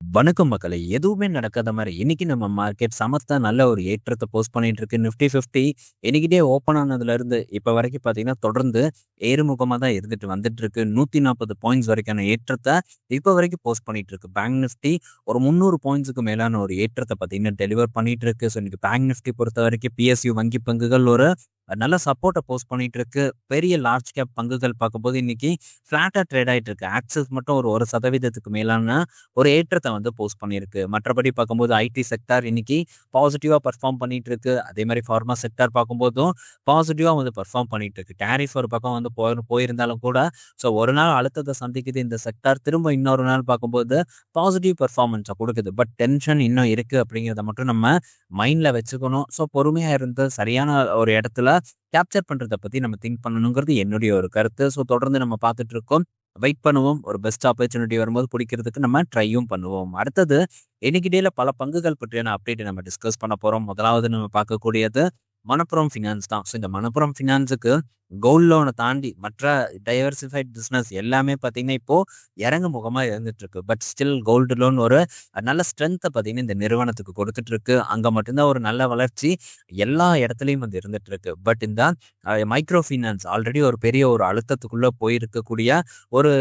வணக்கம் மக்களை எதுவுமே நடக்காத மாதிரி இன்னைக்கு நம்ம மார்க்கெட் சமத்தா நல்ல ஒரு ஏற்றத்தை போஸ்ட் பண்ணிட்டு இருக்கு. நிஃப்டி 50 இன்னைக்கு டே ஓப்பன் ஆனதுலருந்து இப்ப வரைக்கும் பார்த்தீங்கன்னா, தொடர்ந்து ஏறுமுகமா தான் இருந்துட்டு வந்துட்டு இருக்கு. 140 பாயிண்ட்ஸ் வரைக்கான ஏற்றத்தை இப்ப வரைக்கும் போஸ்ட் பண்ணிட்டு இருக்கு. பேங்க் நிஃப்டி ஒரு முந்நூறு பாயிண்ட்ஸுக்கு மேலான ஒரு ஏற்றத்தை பார்த்தீங்கன்னா, டெலிவர் பண்ணிட்டு இருக்கு. ஸோ இன்னைக்கு பேங்க் நிஃப்டி பொறுத்தவரைக்கும் பிஎஸ்யூ வங்கி பங்குகள் ஒரு நல்ல சப்போர்ட்டை போஸ்ட் பண்ணிட்டு இருக்கு. பெரிய லார்ஜ் கேப் பங்குகள் பார்க்கும்போது இன்னைக்கு ஃபிளாட்டாக ட்ரேட் ஆகிட்டு இருக்கு. ஆக்சஸ் மட்டும் ஒரு ஒரு சதவீதத்துக்கு மேலான ஒரு ஏற்றத்தை வந்து போஸ்ட் பண்ணியிருக்கு. மற்றபடி பார்க்கும்போது ஐடி செக்டார் இன்னைக்கு பாசிட்டிவாக பர்ஃபார்ம் பண்ணிட்டு இருக்கு. அதே மாதிரி ஃபார்மா செக்டார் பார்க்கும்போதும் பாசிட்டிவாக வந்து பெர்ஃபார்ம் பண்ணிட்டு இருக்கு. டேரிஃப் ஒரு பக்கம் வந்து போய் போயிருந்தாலும் கூட, ஸோ ஒரு நாள் அழுத்தத்தை சந்திக்குது இந்த செக்டார். திரும்ப இன்னொரு நாள் பார்க்கும்போது பாசிட்டிவ் பர்ஃபார்மன்ஸை கொடுக்குது பட் டென்ஷன் இன்னும் இருக்கு அப்படிங்கிறத மட்டும் நம்ம மைண்ட்ல வச்சுக்கணும். ஸோ பொறுமையாக இருந்து சரியான ஒரு இடத்துல கேப்சர் பண்ணுறதை பற்றி நம்ம திங்க் பண்ணணுங்கிறது என்னுடைய ஒரு கருத்து. ஸோ தொடர்ந்து நம்ம பார்த்துட்டு இருக்கோம். வெயிட் பண்ணுவோம். ஒரு பெஸ்ட் ஆப்பர்ச்சுனிட்டி வரும்போது பிடிக்கிறதுக்கு நம்ம ட்ரையும் பண்ணுவோம். அடுத்தது இன்னைக்கு டேல பல பங்குகள் பற்றியான அப்டேட் நம்ம டிஸ்கஸ் பண்ண போறோம். முதலாவது நம்ம பார்க்கக்கூடியது மணப்புரம் ஃபினான்ஸ் தான். ஸோ இந்த மணப்புரம் ஃபினான்ஸுக்கு கோல்ட் லோனை தாண்டி மற்ற டைவர்சிஃபைட் பிஸ்னஸ் எல்லாமே பார்த்தீங்கன்னா, இப்போது இறங்கு முகமாக இருந்துட்டுருக்கு. பட் ஸ்டில் கோல்டு லோன் ஒரு நல்ல ஸ்ட்ரென்த்தை பார்த்தீங்கன்னா, இந்த நிறுவனத்துக்கு கொடுத்துட்ருக்கு அங்கே மட்டும்தான் ஒரு நல்ல வளர்ச்சி எல்லா இடத்துலையும் வந்து இருந்துகிட்ருக்கு பட் இந்த மைக்ரோ ஃபினான்ஸ் ஆல்ரெடி ஒரு பெரிய ஒரு அழுத்தத்துக்குள்ளே போயிருக்கக்கூடிய ஒரு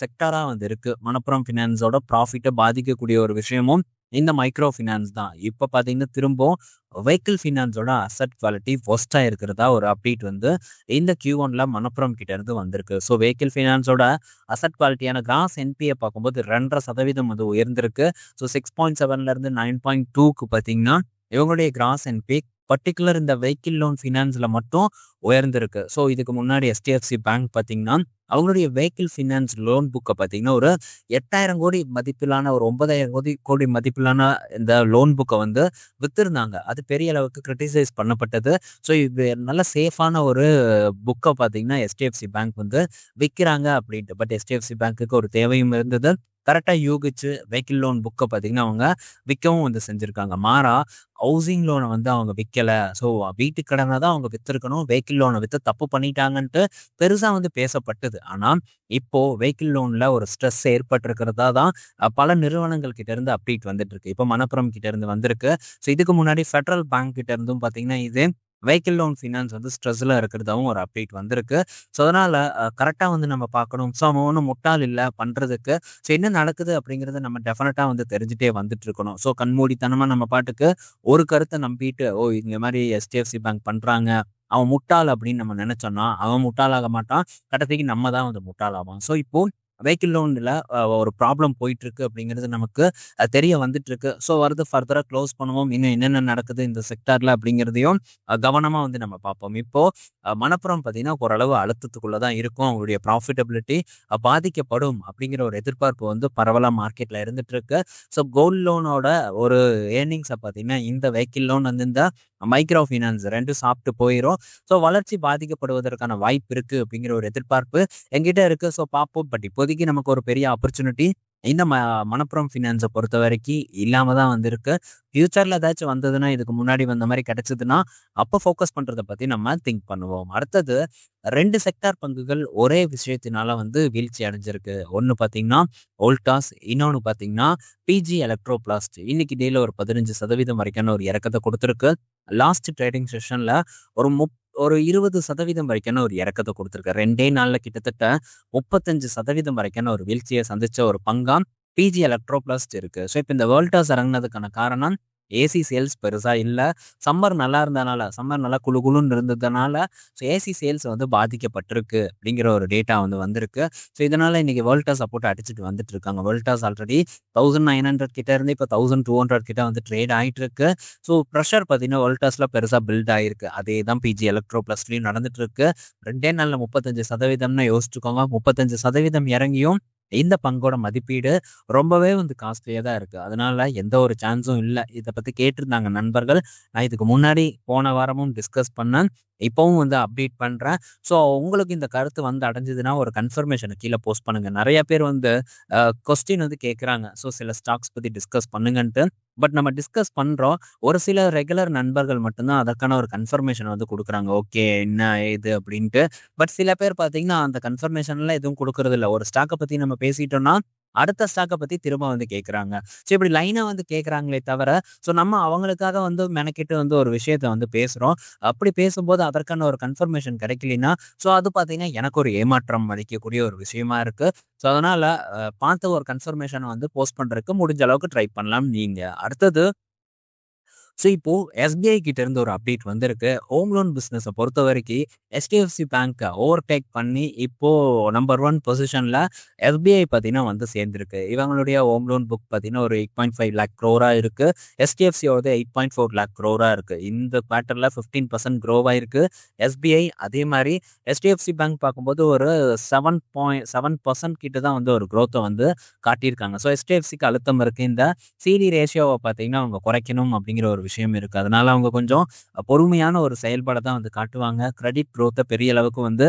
செக்டராக வந்து இருக்குது மணப்புரம் ஃபினான்ஸோட ப்ராஃபிட்டை பாதிக்கக்கூடிய ஒரு விஷயமும் இந்த மைக்ரோ ஃபினான்ஸ் தான். இப்போ பார்த்தீங்கன்னா, திரும்பவும் வெஹிக்கிள் ஃபினான்ஸோட அசெட் குவாலிட்டி ஒஸ்ட்டாக இருக்கிறதா ஒரு அப்டேட் வந்து இந்த Q1ல மணப்புரம் கிட்ட கிட்டேருந்து வந்திருக்கு. ஸோ வெஹிக்கிள் ஃபினான்ஸோட அசட் குவாலிட்டியான கிராஸ் என்பிஏ பார்க்கும்போது 2.5% வந்து உயர்ந்திருக்கு. ஸோ சிக்ஸ் பாயிண்ட் செவன்லேருந்து நைன் பாயிண்ட் டூக்கு பார்த்தீங்கன்னா, இவங்களுடைய கிராஸ் என்பி பர்ட்டிகுலர் இந்த வெஹிக்கிள் லோன் ஃபினான்ஸ்ல மட்டும் உயர்ந்திருக்கு. ஸோ இதுக்கு முன்னாடி எஸ்டிஎஃப்சி பேங்க் பார்த்தீங்கன்னா, அவங்களுடைய வெஹிக்கிள் ஃபினான்ஸ் லோன் புக்கை பார்த்தீங்கன்னா, ஒரு 8,000 கோடி மதிப்பிலான ஒரு 9,000 கோடி கோடி மதிப்பிலான இந்த லோன் புக்கை வந்து வித்திருந்தாங்க. அது பெரிய அளவுக்கு கிரிட்டிசைஸ் பண்ணப்பட்டது. ஸோ இது நல்ல சேஃபான ஒரு புக்கை பார்த்தீங்கன்னா, எஸ்டிஎஃப்சி பேங்க் வந்து விற்கிறாங்க அப்படின்ட்டு. பட் எஸ்டிஎஃப்சி பேங்க்குக்கு ஒரு தேவையும் இருந்தது. கரெக்டாக யூகிச்சு வெஹிக்கிள் லோன் புக்கை பார்த்தீங்கன்னா, அவங்க விற்கவும் வந்து செஞ்சுருக்காங்க மாறா ஹவுசிங் லோனை வந்து அவங்க விற்கலை ஸோ வீட்டு கடனை தான் அவங்க விற்றுருக்கணும் வெஹிக்கிள் லோனை விற்று தப்பு பண்ணிட்டாங்கன்ட்டு பெருசாக வந்து பேசப்பட்டது. ஆனால் இப்போது வெஹிக்கிள் லோனில் ஒரு ஸ்ட்ரெஸ் ஏற்பட்டிருக்கிறதா தான் பல நிறுவனங்கள் கிட்டேருந்து அப்டேட் வந்துட்டு இருக்கு. இப்போ மணப்புரம் கிட்டேருந்து வந்திருக்கு. ஸோ இதுக்கு முன்னாடி ஃபெடரல் பேங்க் கிட்டேருந்தும் பார்த்தீங்கன்னா, இது வெஹிக்கிள் லோன் ஃபினான்ஸ் வந்து ஸ்ட்ரெஸ்ல இருக்கிறதாவும் ஒரு அப்டேட் வந்திருக்கு. ஸோ அதனால கரெக்டாக வந்து நம்ம பார்க்கணும். ஸோ அவன் ஒன்றும் முட்டாள் இல்லை பண்ணுறதுக்கு ஸோ என்ன நடக்குது அப்படிங்கிறத நம்ம டெஃபினட்டாக வந்து தெரிஞ்சுட்டே வந்துட்டு இருக்கணும். ஸோ கண்மூடித்தனமாக நம்ம பாட்டுக்கு ஒரு கருத்தை நம்பிட்டு, ஓ இந்த மாதிரி எஸ்டிஎஃப்சி பேங்க் பண்ணுறாங்க அவன் முட்டாள் அப்படின்னு நம்ம நெனச்சோம்னா, அவன் முட்டாளாக மாட்டான். கடைசிக்கு நம்ம தான் வந்து முட்டாளாவான் ஸோ இப்போ வெஹிக்கிள் லோன்ல ஒரு ப்ராப்ளம் போயிட்டு இருக்கு அப்படிங்கிறது நமக்கு தெரிய வந்துட்டு இருக்கு. ஸோ வருது ஃபர்தராக க்ளோஸ் பண்ணுவோம். இன்னும் என்னென்ன நடக்குது இந்த செக்டாரில் அப்படிங்கிறதையும் கவனமாக வந்து நம்ம பார்ப்போம். இப்போ மணப்புறம் பார்த்தீங்கன்னா, ஓரளவு அழுத்தத்துக்குள்ள தான் இருக்கும். அவங்களுடைய ப்ராஃபிட்டபிலிட்டி பாதிக்கப்படும் அப்படிங்கிற ஒரு எதிர்பார்ப்பு வந்து பரவலாக மார்க்கெட்ல இருந்துட்டு இருக்கு. ஸோ கோல்ட் லோனோட ஒரு ஏர்னிங்ஸை பார்த்தீங்கன்னா, இந்த வெஹிக்கிள் லோன் வந்து இந்த மைக்ரோ ஃபினான்ஸ் ரெண்டும் சாப்பிட்டு போயிடும் ஸோ வளர்ச்சி பாதிக்கப்படுவதற்கான வாய்ப்பு இருக்கு அப்படிங்கிற ஒரு எதிர்பார்ப்பு என்கிட்ட இருக்கு. ஸோ பார்ப்போம். பட் இப்போதைக்கு நமக்கு ஒரு பெரிய ஆப்பர்ச்சுனிட்டி இந்த ம மணப்புரம் பொறுத்த வரைக்கும் இல்லாம தான் வந்திருக்கு ஃப்யூச்சரில் ஃபியூச்சர்ல ஏதாச்சும் வந்ததுன்னா, இதுக்கு முன்னாடி வந்த மாதிரி கிடைச்சதுன்னா, அப்போ ஃபோக்கஸ் பண்றத பத்தி நம்ம திங்க் பண்ணுவோம். அடுத்தது ரெண்டு செக்டார் பங்குகள் ஒரே விஷயத்தினால வந்து வீழ்ச்சி அடைஞ்சிருக்கு. ஒன்று பார்த்தீங்கன்னா, ஓல்டாஸ் இன்னொன்னு பார்த்தீங்கன்னா, பிஜி எலக்ட்ரோ பிளாஸ்ட். இன்னைக்கு டேல ஒரு 15% வரைக்கான ஒரு இறக்கத்தை கொடுத்துருக்கு லாஸ்ட் ட்ரேடிங் செஷன்ல ஒரு முப் ஒரு 20% வரைக்கான ஒரு இறக்கத்தை கொடுத்துருக்கு ரெண்டே நாளில் கிட்டத்தட்ட 35% வரைக்கான ஒரு வீழ்ச்சியை சந்திச்ச ஒரு பங்கா பிஜி எலக்ட்ரோ பிளாஸ்ட் இருக்கு. ஸோ இப்போ இந்த வேர்ல்டாஸ் இறங்குனதுக்கான காரணம் ஏசி சேல்ஸ் பெருசா இல்ல. சம்மர் நல்லா இருந்தனால, சம்மர் நல்லா குளு குளுன்னு இருந்ததுனால, ஸோ ஏசி சேல்ஸ் வந்து பாதிக்கப்பட்டிருக்கு அப்படிங்கிற ஒரு டேட்டா வந்து வந்திருக்கு. ஸோ இதனால இன்னைக்கு வேர்ல்டா சப்போர்ட் அடிச்சுட்டு வந்துட்டு இருக்காங்க. வேர்ல்டாஸ் ஆல்ரெடி 1900 கிட்ட இருந்து இப்ப 1200 கிட்ட வந்து ட்ரேட் ஆயிட்டு இருக்கு. ஸோ ப்ரெஷர் பார்த்தீங்கன்னா, வோல்டாஸ்ல பெருசா பில்ட் ஆயிருக்கு. அதே தான் பிஜி எலக்ட்ரோ பிளாஸ்ட்லயும் நடந்துட்டு இருக்கு. ரெண்டே நாளில் முப்பத்தஞ்சு சதவீதம்னு யோசிச்சுக்கோங்க. 35% இறங்கியும் இந்த பங்கோட மதிப்பீடு ரொம்பவே வந்து காஸ்ட்லியாக தான் இருக்குது அதனால எந்த ஒரு சான்ஸும் இல்லை இதை பற்றி கேட்டிருந்தாங்க நண்பர்கள். நான் இதுக்கு முன்னாடி போன வாரமும் டிஸ்கஸ் பண்ணேன். இப்போவும் வந்து அப்டேட் பண்ணுறேன் ஸோ உங்களுக்கு இந்த கருத்து வந்து அடைஞ்சதுன்னா, ஒரு கன்ஃபர்மேஷனை கீழே போஸ்ட் பண்ணுங்க. நிறைய பேர் வந்து கொஸ்டின் வந்து கேட்குறாங்க ஸோ சில ஸ்டாக்ஸ் பற்றி டிஸ்கஸ் பண்ணுங்கன்ட்டு. பட் நம்ம டிஸ்கஸ் பண்ணுறோம் ஒரு சில ரெகுலர் நண்பர்கள் மட்டும்தான் அதற்கான ஒரு கன்ஃபர்மேஷன் வந்து கொடுக்குறாங்க ஓகே என்ன இது அப்படின்ட்டு. பட் சில பேர் பார்த்தீங்கன்னா, அந்த கன்ஃபர்மேஷன்லாம் எதுவும் கொடுக்கறதில்ல ஒரு ஸ்டாக்கை பற்றி நம்ம பேசிட்டோம்னா, அடுத்த ஸ்டாக்கை பத்தி திரும்ப வந்து கேட்குறாங்க. ஸோ இப்படி லைனா வந்து கேட்குறாங்களே தவிர, ஸோ நம்ம அவங்களுக்காக வந்து மெனக்கிட்டு வந்து ஒரு விஷயத்த வந்து பேசுறோம். அப்படி பேசும்போது அதற்கான ஒரு கன்ஃபர்மேஷன் கிடைக்கலனா ஸோ அது பார்த்தீங்கன்னா எனக்கு ஒரு ஏமாற்றம் அளிக்கக்கூடிய ஒரு விஷயமா இருக்கு. ஸோ அதனால பார்த்த ஒரு கன்ஃபர்மேஷனை வந்து போஸ்ட் பண்றதுக்கு முடிஞ்ச அளவுக்கு ட்ரை பண்ணலாம் நீங்க. அடுத்தது ஸோ இப்போ எஸ்பிஐ கிட்ட இருந்து ஒரு அப்டேட் வந்திருக்கு. ஹோம் லோன் பிஸ்னஸை பொறுத்த பொறுத்தவரைக்கி எச்டிஎஃப்சி ஓவர் ஓவர்டேக் பண்ணி இப்போ நம்பர் ஒன் பொசிஷன்ல எஸ்பிஐ பார்த்தீங்கன்னா வந்து சேர்ந்திருக்கு. இவங்களுடைய ஹோம் லோன் புக் பார்த்தீங்கன்னா ஒரு 8.5 லேக் க்ரோரா இருக்கு. எச்டிஎஃப்சியோடது 8.4 லேக் க்ரோரா இருக்கு. இந்த குவார்ட்டர்ல 15% க்ரோவ் ஆயிருக்கு. எஸ்பிஐ அதே மாதிரி ஹெச்டிஎஃப்சி பேங்க் பார்க்கும்போது ஒரு 7.7% கிட்ட தான் வந்து ஒரு க்ரோத்தை வந்து காட்டியிருக்காங்க. ஸோ ஹெச்டிஎஃப்சிக்கு அழுத்தம் இருக்கு. இந்த சிடி ரேஷியோவை பார்த்தீங்கன்னா அவங்க குறைக்கணும் அப்படிங்கிற ஒரு விஷயம் இருக்குது அதனால அவங்க கொஞ்சம் பொறுமையான ஒரு செயல்பாட தான் வந்து காட்டுவாங்க. கிரெடிட் க்ரோத்தை பெரிய அளவுக்கு வந்து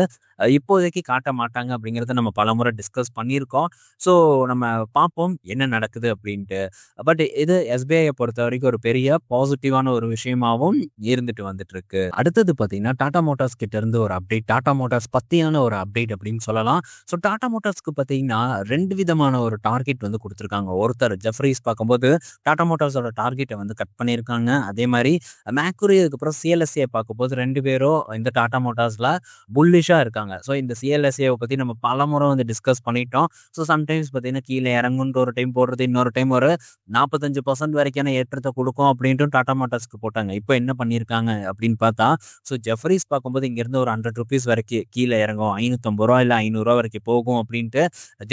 இப்போதைக்கு காட்ட மாட்டாங்க அப்படிங்கிறத நம்ம பலமுறை டிஸ்கஸ் பண்ணியிருக்கோம். ஸோ நம்ம பார்ப்போம் என்ன நடக்குது அப்படின்ட்டு. பட் இது எஸ்பிஐ பொறுத்த வரைக்கும் ஒரு பெரிய பாசிட்டிவான ஒரு விஷயமாவும் இருந்துட்டு வந்துட்டு இருக்கு. அடுத்தது பார்த்தீங்கன்னா, டாடா மோட்டார்ஸ் கிட்ட இருந்து ஒரு அப்டேட். டாடா மோட்டார்ஸ் பத்தியான ஒரு அப்டேட் அப்படின்னு சொல்லலாம். ஸோ டாடா மோட்டார்ஸ்க்கு பார்த்தீங்கன்னா ரெண்டு விதமான ஒரு டார்கெட் வந்து கொடுத்துருக்காங்க ஒருத்தர் ஜெஃப்ரீஸ் பார்க்கும்போது டாடா மோட்டார்ஸோட டார்கெட்டை வந்து கட் பண்ணியிருக்காங்க. அதே மாதிரி மேக்குரி அதுக்கப்புறம் சிஎல்எஸ்ஏ பார்க்கும்போது ரெண்டு பேரும் இந்த டாடா மோட்டார்ஸ்ல புல்லிஷா இருக்காங்க. ஸோ இந்த சிஎல்எஸ்ஏவை பத்தி நம்ம பலமுறை வந்து டிஸ்கஸ் பண்ணிட்டோம். ஸோ சம்டைம்ஸ் பார்த்தீங்கன்னா கீழ இறங்குன்ற ஒரு டைம் போடுறது, இன்னொரு டைம் ஒரு 45% வரைக்கான ஏற்றத்தை கொடுக்கும் அப்படின்ட்டு டாடா மோட்டார்ஸ்க்கு போட்டாங்க. இப்போ என்ன பண்ணியிருக்காங்க அப்படின்னு பார்த்தா, ஸோ ஜெஃபரிஸ் பார்க்கும்போது இங்கேருந்து ஒரு ₹100 வரைக்கும் கீழ இறங்கும். ஐநூத்தம்பது ரூபா இல்லை ஐநூறுரூவா வரைக்கும் போகும் அப்படின்ட்டு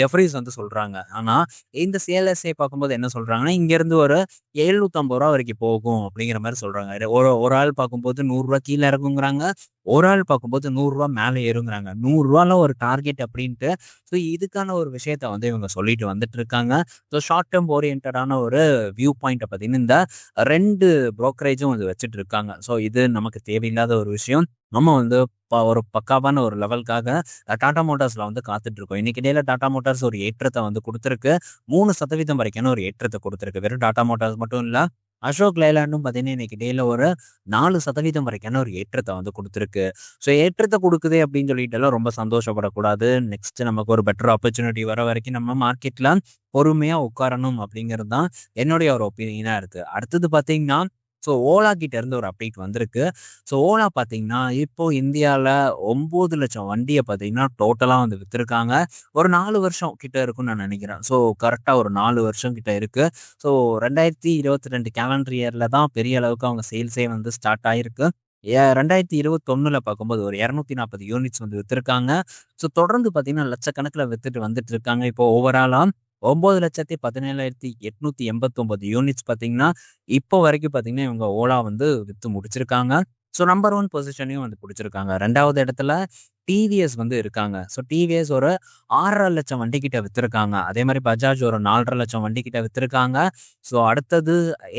ஜெஃபரிஸ் வந்து சொல்றாங்க. ஆனா இந்த சிஎல்எஸ்ஏ பார்க்கும்போது என்ன சொல்றாங்கன்னா, இங்கேருந்து ஒரு எழுநூற்றம்பது ரூபா வரைக்கும் போகும் அப்படிங்கிற மாதிரி சொல்றாங்க. ஒரு ஒரு ஆள் பார்க்கும்போது ரூ. 100 கீழ இறங்குங்கிறாங்க. ஒரு ஆள் பார்க்கும்போது நூறுரூவா மேலே ஏறுங்கிறாங்க. நூறுரூவாலாம் ஒரு டார்கெட் அப்படின்ட்டு ஸோ இதுக்கான ஒரு விஷயத்த வந்து இவங்க சொல்லிட்டு வந்துட்டு இருக்காங்க. ஸோ ஷார்ட் டேர்ம் ஓரியன்டான ஒரு வியூ பாயிண்ட்டை பார்த்தீங்கன்னா, இந்த ரெண்டு புரோக்கரேஜும் வந்து வச்சுட்டு இருக்காங்க. ஸோ இது நமக்கு தேவையில்லாத ஒரு விஷயம். நம்ம வந்து ப ஒரு பக்காவான ஒரு லெவலுக்காக டாடா மோட்டார்ஸ்ல வந்து காத்துட்டு இருக்கோம். இன்னைக்கு டேல டாடா மோட்டார்ஸ் ஒரு ஏற்றத்தை வந்து கொடுத்துருக்கு மூணு சதவீதம் வரைக்கான ஒரு ஏற்றத்தை கொடுத்துருக்கு வெறும் டாடா மோட்டார்ஸ் மட்டும் இல்லை அசோக் லைலாண்டும் பார்த்தீங்கன்னா, இன்னைக்கு டேல ஒரு நாலு சதவீதம் வரைக்கான ஒரு ஏற்றத்தை வந்து கொடுத்துருக்கு ஸோ ஏற்றத்தை கொடுக்குது அப்படின்னு சொல்லிட்டுலாம் ரொம்ப சந்தோஷப்படக்கூடாது. நெக்ஸ்ட் நமக்கு ஒரு பெட்டர் ஆப்பர்ச்சுனிட்டி வர வரைக்கும் நம்ம மார்க்கெட்ல பொறுமையா உட்காரணும் அப்படிங்கிறது தான் என்னுடைய ஒரு ஒப்பீனியனா இருக்கு. அடுத்தது பார்த்தீங்கன்னா, ஸோ ஓலா கிட்ட இருந்து ஒரு அப்டேட் வந்திருக்கு. ஸோ ஓலா பார்த்தீங்கன்னா, இப்போ இந்தியால 9,00,000 வண்டிய பார்த்தீங்கன்னா, டோட்டலாக வந்து விற்றுருக்காங்க ஒரு நாலு வருஷம் கிட்ட இருக்குன்னு நான் நினைக்கிறேன். ஸோ கரெக்டாக ஒரு நாலு வருஷம் கிட்ட இருக்கு. ஸோ 2022 கேலண்டர் இயரில் தான் பெரிய அளவுக்கு அவங்க சேல்ஸே வந்து ஸ்டார்ட் ஆயிருக்கு. ரெண்டாயிரத்தி இருபத்தொன்னுல பார்க்கும்போது ஒரு 240 யூனிட்ஸ் வந்து விற்றுருக்காங்க ஸோ தொடர்ந்து பார்த்தீங்கன்னா, லட்சக்கணக்கில் வித்துட்டு வந்துட்டு இருக்காங்க. இப்போ ஒம்பது லட்சத்தி பதினேழாயிரத்தி ஓவராலா 9,17,889 யூனிட்ஸ் பார்த்தீங்கன்னா, இப்போ வரைக்கும் பார்த்தீங்கன்னா, இவங்க ஓலா வந்து வித்து முடிச்சிருக்காங்க. ஸோ நம்பர் ஒன் பொசிஷனையும் வந்து பிடிச்சிருக்காங்க ரெண்டாவது இடத்துல டிவிஎஸ் வந்து இருக்காங்க. ஸோ டிவிஎஸ் ஒரு 6,50,000 வண்டி கிட்ட விற்றுருக்காங்க அதே மாதிரி பஜாஜ் ஒரு 4,50,000 வண்டி கிட்ட விற்றுருக்காங்க ஸோ அடுத்தது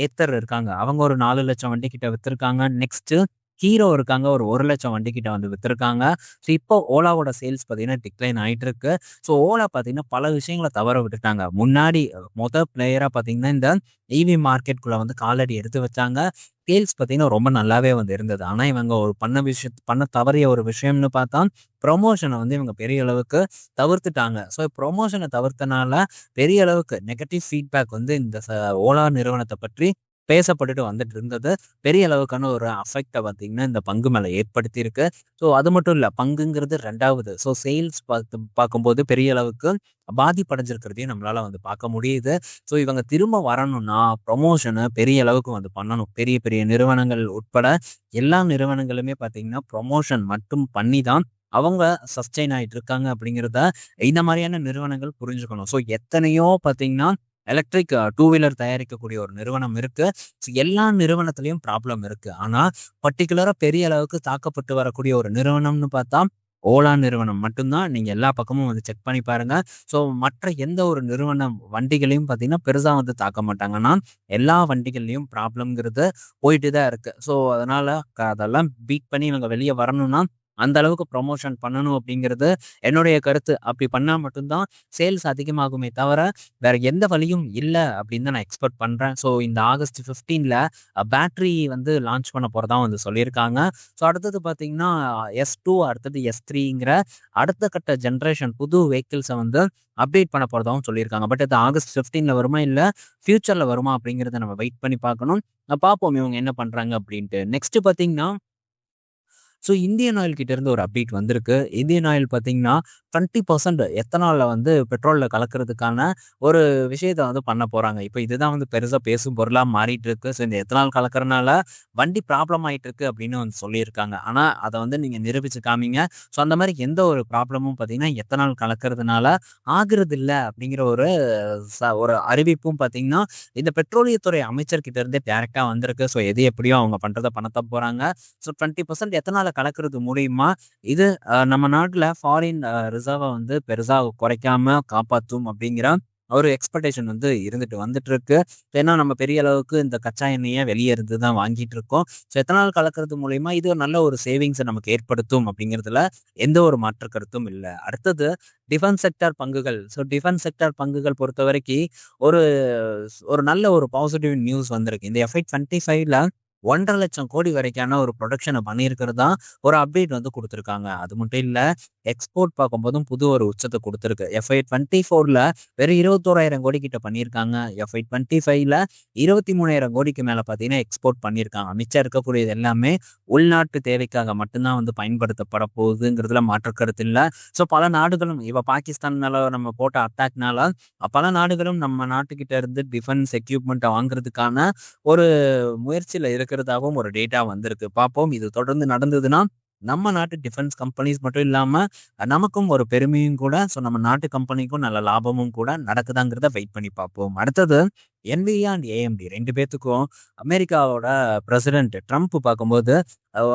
ஏத்தர் இருக்காங்க. அவங்க ஒரு 4,00,000 வண்டி கிட்ட விற்றுருக்காங்க நெக்ஸ்ட்டு ஹீரோ இருக்காங்க. ஒரு 1,00,000 வண்டி கிட்ட வந்து விற்றுருக்காங்க ஸோ இப்போ ஓலாவோட சேல்ஸ் பார்த்தீங்கன்னா, டிக்ளைன் ஆகிட்டு இருக்கு. ஸோ ஓலா பார்த்தீங்கன்னா, பல விஷயங்களை தவற விட்டுட்டாங்க. முன்னாடி மொத பிளேயராக பார்த்தீங்கன்னா, இந்த இவி மார்க்கெட்குள்ளே வந்து காலடி எடுத்து வச்சாங்க. சேல்ஸ் பார்த்தீங்கன்னா, ரொம்ப நல்லாவே வந்து இருந்தது. ஆனால் இவங்க ஒரு பண்ண விஷயம் பண்ண தவறிய ஒரு விஷயம்னு பார்த்தா, ப்ரொமோஷனை வந்து இவங்க பெரிய அளவுக்கு தவிர்த்துட்டாங்க. ஸோ ப்ரொமோஷனை தவிர்த்தனால பெரிய அளவுக்கு நெகட்டிவ் ஃபீட்பேக் வந்து இந்த ச ஓலா நிறுவனத்தை பற்றி பேசப்பட்டுட்டு வந்துட்டு இருந்தது. பெரிய அளவுக்கான ஒரு அஃபெக்டை பார்த்தீங்கன்னா, இந்த பங்கு மேலே ஏற்படுத்தியிருக்கு. ஸோ அது மட்டும் இல்லை பங்குங்கிறது ரெண்டாவது ஸோ சேல்ஸ் பார்த்து பார்க்கும்போது பெரிய அளவுக்கு பாதிப்படைஞ்சிருக்கிறதையும் நம்மளால் வந்து பார்க்க முடியுது. ஸோ இவங்க திரும்ப வரணும்னா, ப்ரொமோஷனை பெரிய அளவுக்கு வந்து பண்ணணும். பெரிய பெரிய நிறுவனங்கள் உட்பட எல்லா நிறுவனங்களுமே பார்த்தீங்கன்னா, ப்ரொமோஷன் மட்டும் பண்ணி தான் அவங்க சஸ்டெயின் ஆகிட்டு இருக்காங்க அப்படிங்கிறத இந்த மாதிரியான நிறுவனங்கள் புரிஞ்சுக்கணும். ஸோ எத்தனையோ பார்த்தீங்கன்னா, எலக்ட்ரிக் டூ வீலர் தயாரிக்கக்கூடிய ஒரு நிறுவனம் இருக்கு. ஸோ எல்லா நிறுவனத்திலையும் ப்ராப்ளம் இருக்கு. ஆனா பர்டிகுலரா பெரிய அளவுக்கு தாக்கப்பட்டு வரக்கூடிய ஒரு நிறுவனம்னு பார்த்தா, ஓலா நிறுவனம் மட்டும்தான் நீங்கள் நீங்க எல்லா பக்கமும் வந்து செக் பண்ணி பாருங்க. ஸோ மற்ற எந்த ஒரு நிறுவனம் வண்டிகளையும் பார்த்தீங்கன்னா, பெருசா வந்து தாக்க மாட்டாங்கன்னா எல்லா வண்டிகள்லையும் ப்ராப்ளம்ங்கிறது போயிட்டு தான் இருக்கு. ஸோ அதனால அதெல்லாம் பீட் பண்ணி நாங்கள் வெளியே வரணும்னா, அந்த அளவுக்கு ப்ரொமோஷன் பண்ணணும் அப்படிங்கிறது என்னுடைய கருத்து. அப்படி பண்ணால் மட்டும்தான் சேல்ஸ் அதிகமாகுமே தவிர, வேற எந்த வழியும் இல்லை அப்படின்னு தான் நான் எக்ஸ்பெக்ட் பண்றேன். ஸோ இந்த ஆகஸ்ட் 15ல அ பேட்டரி வந்து லான்ச் பண்ண போறதா வந்து சொல்லியிருக்காங்க. ஸோ அடுத்தது பார்த்தீங்கன்னா, S2 அடுத்தது எஸ் த்ரீங்கிற அடுத்த கட்ட ஜென்ரேஷன் புது வெஹிக்கிள்ஸை வந்து அப்டேட் பண்ண போறதாவும் சொல்லியிருக்காங்க. பட் அது ஆகஸ்ட் 15ல வருமா? இல்லை ஃபியூச்சர்ல வருமா? அப்படிங்கிறத நம்ம வெயிட் பண்ணி பார்க்கணும். பார்ப்போம் இவங்க என்ன பண்றாங்க அப்படின்ட்டு. நெக்ஸ்ட் பார்த்தீங்கன்னா ஸோ இந்தியன் ஆயில் கிட்ட இருந்து ஒரு அப்டேட் வந்திருக்கு. இந்தியன் ஆயில் பார்த்தீங்கன்னா, டுவெண்ட்டி பர்சன்ட் எத்தனாலில் வந்து பெட்ரோலில் கலக்கிறதுக்கான ஒரு விஷயத்த வந்து பண்ண போகிறாங்க இப்போ இதுதான் வந்து பெருசாக பேசும் பொருளாக மாறிட்டு இருக்கு. ஸோ இந்த எத்தனால் கலக்கறனால வண்டி ப்ராப்ளம் ஆகிட்டு இருக்கு அப்படின்னு வந்து சொல்லியிருக்காங்க. ஆனால் அதை வந்து நீங்கள் நிரூபிச்சு காமிங்க. ஸோ அந்த மாதிரி எந்த ஒரு ப்ராப்ளமும் பார்த்தீங்கன்னா, எத்தனால் ஆகிறது இல்லை அப்படிங்கிற ஒரு ச ஒரு அறிவிப்பும் பார்த்தீங்கன்னா, இந்த பெட்ரோலியத்துறை அமைச்சர் டேரெக்டாக இருந்தே வந்திருக்கு. ஸோ எது எப்படியோ அவங்க பண்ணுறத பண்ணத்தான் போகிறாங்க ஸோ டுவெண்ட்டி பர்சன்ட் எத்தனால் கலக்கிறது மூலியமா இது நம்ம நாட்டில் ஃபாரின் ரிசர்வை வந்து பெருசாக குறைக்காம காப்பாற்றும் அப்படிங்கிற ஒரு எக்ஸ்பெக்டேஷன் வந்து இருந்துட்டு வந்துட்டு இருக்கு. ஏன்னா நம்ம பெரிய அளவுக்கு இந்த கச்சா எண்ணெயை வெளியே இருந்து தான் வாங்கிட்டு இருக்கோம். ஸோ எத்தனால் கலக்கிறது மூலியமா இது நல்ல ஒரு சேவிங்ஸை நமக்கு ஏற்படுத்தும் அப்படிங்கிறதுல எந்த ஒரு மாற்று கருத்தும் இல்லை அடுத்தது டிஃபென்ஸ் செக்டார் பங்குகள். ஸோ டிஃபென்ஸ் செக்டார் பங்குகள் பொறுத்தவரைக்கி ஒரு ஒரு நல்ல ஒரு பாசிட்டிவ் நியூஸ் வந்திருக்கு. இந்த எஃப்ஐ ஒன்றரை லட்சம் கோடி வரைக்கான ஒரு ப்ரொடக்ஷனை பண்ணியிருக்கிறது தான் ஒரு அப்டேட் வந்து கொடுத்துருக்காங்க அது மட்டும் இல்லை எக்ஸ்போர்ட் பார்க்கும்போதும் புது ஒரு உச்சத்தை கொடுத்துருக்கு எஃப்ஐ 24ல வெறும் 21,000 கோடி கிட்ட பண்ணியிருக்காங்க. எஃப்ஐ 25ல 23,000 கோடிக்கு மேலே பார்த்தீங்கன்னா, எக்ஸ்போர்ட் பண்ணியிருக்காங்க. மிச்சம் இருக்கக்கூடியது எல்லாமே உள்நாட்டு தேவைக்காக மட்டும்தான் வந்து பயன்படுத்தப்பட போகுதுங்கிறதுல மாற்று கருத்து இல்லை ஸோ பல நாடுகளும் இப்போ பாகிஸ்தான் மேலே நம்ம போட்ட அட்டாக்னால பல நாடுகளும் நம்ம நாட்டுக்கிட்ட இருந்து டிஃபென்ஸ் எக்யூப்மெண்ட்டை வாங்குறதுக்கான ஒரு முயற்சியில் இருக்கு இருக்கிறதாகவும் ஒரு டேட்டா வந்திருக்கு. பார்ப்போம். இது தொடர்ந்து நடந்ததுன்னா, நம்ம நாட்டு டிஃபென்ஸ் கம்பெனிஸ் மட்டும் இல்லாம, நமக்கும் ஒரு பெருமையும் கூட. ஸோ நம்ம நாட்டு கம்பெனிக்கும் நல்ல லாபமும் கூட நடக்குதாங்கிறத வெயிட் பண்ணி பார்ப்போம். அடுத்தது NVIDIA அண்ட் ஏஎம்டி ரெண்டு பேத்துக்கும் அமெரிக்காவோட பிரசிடென்ட் ட்ரம்ப் பார்க்கும்போது,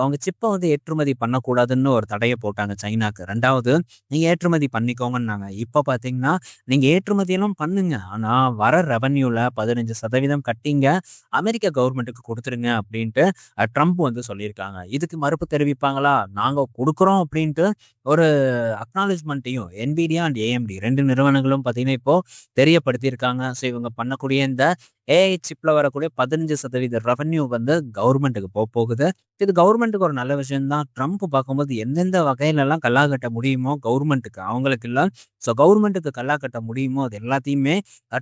அவங்க சிப்பை வந்து ஏற்றுமதி பண்ணக்கூடாதுன்னு ஒரு தடையை போட்டாங்க சைனாக்கு. ரெண்டாவது நீங்கள் ஏற்றுமதி பண்ணிக்கோங்கன்னாங்க. இப்போ பார்த்தீங்கன்னா, நீங்கள் ஏற்றுமதியெல்லாம் பண்ணுங்க. ஆனால் வர ரெவன்யூவில் பதினஞ்சு சதவீதம் கட்டிங்க அமெரிக்க கவர்மெண்ட்டுக்கு கொடுத்துருங்க அப்படின்ட்டு ட்ரம்ப் வந்து சொல்லியிருக்காங்க. இதுக்கு மறுப்பு தெரிவிப்பாங்களா? நாங்கள் கொடுக்குறோம் அப்படின்ட்டு ஒரு அக்னாலேஜ்மெண்ட்டையும் NVIDIA அண்ட் ஏஎம்டி ரெண்டு நிறுவனங்களும் பார்த்தீங்கன்னா, இப்போ தெரியப்படுத்தியிருக்காங்க. ஸோ இவங்க பண்ணக்கூடிய இந்த ஏஐ சிப்ல வரக்கூடிய 15% ரெவென்யூ வந்து கவர்மெண்டுக்கு போக போகுது இது கவர்மெண்ட்டுக்கு ஒரு நல்ல விஷயம் தான். ட்ரம்ப் பார்க்கும்போது எந்தெந்த வகையிலலாம் கல்லா கட்ட முடியுமோ கவர்மெண்ட்டுக்கு அவங்களுக்கு இல்லை ஸோ கவர்மெண்ட்டுக்கு கல்லா கட்ட முடியுமோ அது எல்லாத்தையுமே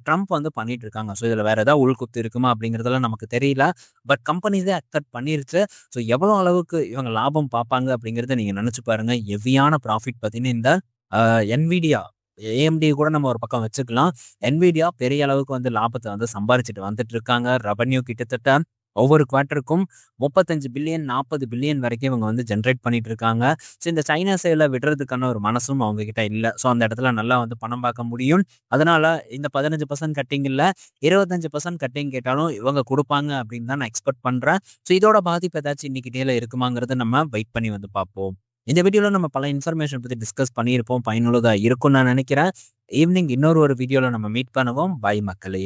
ட்ரம்ப் வந்து பண்ணிட்டு இருக்காங்க. ஸோ இதில் வேற ஏதாவது உள்குத்து இருக்குமா? அப்படிங்கிறதெல்லாம் நமக்கு தெரியல. பட் கம்பெனிஸே அக்செப்ட் பண்ணிருச்சு. ஸோ எவ்வளோ அளவுக்கு இவங்க லாபம் பார்ப்பாங்க அப்படிங்கிறத நீங்க நினச்சி பாருங்க. ஹெவியான ப்ராஃபிட் பார்த்தீங்கன்னா, இந்த என்விடியா ஏஎம்டி கூட நம்ம ஒரு பக்கம் வச்சுக்கலாம். என்விடியா பெரிய அளவுக்கு வந்து லாபத்தை வந்து சம்பாரிச்சுட்டு வந்துட்டு இருக்காங்க. ரெவென்யூ கிட்டத்தட்ட ஒவ்வொரு குவார்ட்டருக்கும் 35 பில்லியன், 40 பில்லியன் வரைக்கும் இவங்க வந்து ஜென்ரேட் பண்ணிட்டு இருக்காங்க. ஸோ இந்த சைனா சைடில் விடுறதுக்கான ஒரு மனசும் அவங்க கிட்ட இல்லை ஸோ அந்த இடத்துல நல்லா வந்து பணம் பார்க்க முடியும். அதனால இந்த 15% கட்டிங் இல்லை இருபத்தஞ்சு பர்சன்ட் கட்டிங் கேட்டாலும் இவங்க கொடுப்பாங்க அப்படின்னு தான் நான் எக்ஸ்பெக்ட் பண்றேன். ஸோ இதோட பாதிப்பு ஏதாச்சும் இன்னைக்கு டேல இருக்குமாங்கிறத நம்ம வெயிட் பண்ணி வந்து பார்ப்போம். இந்த வீடியோவில் நம்ம பல இன்ஃபர்மேஷன் பற்றி டிஸ்கஸ் பண்ணியிருப்போம். பயனுள்ளதாக இருக்கும்னு நான் நினைக்கிறேன் ஈவினிங் இன்னொரு ஒரு வீடியோவில் நம்ம மீட் பண்ணுவோம். பாய் மக்களே!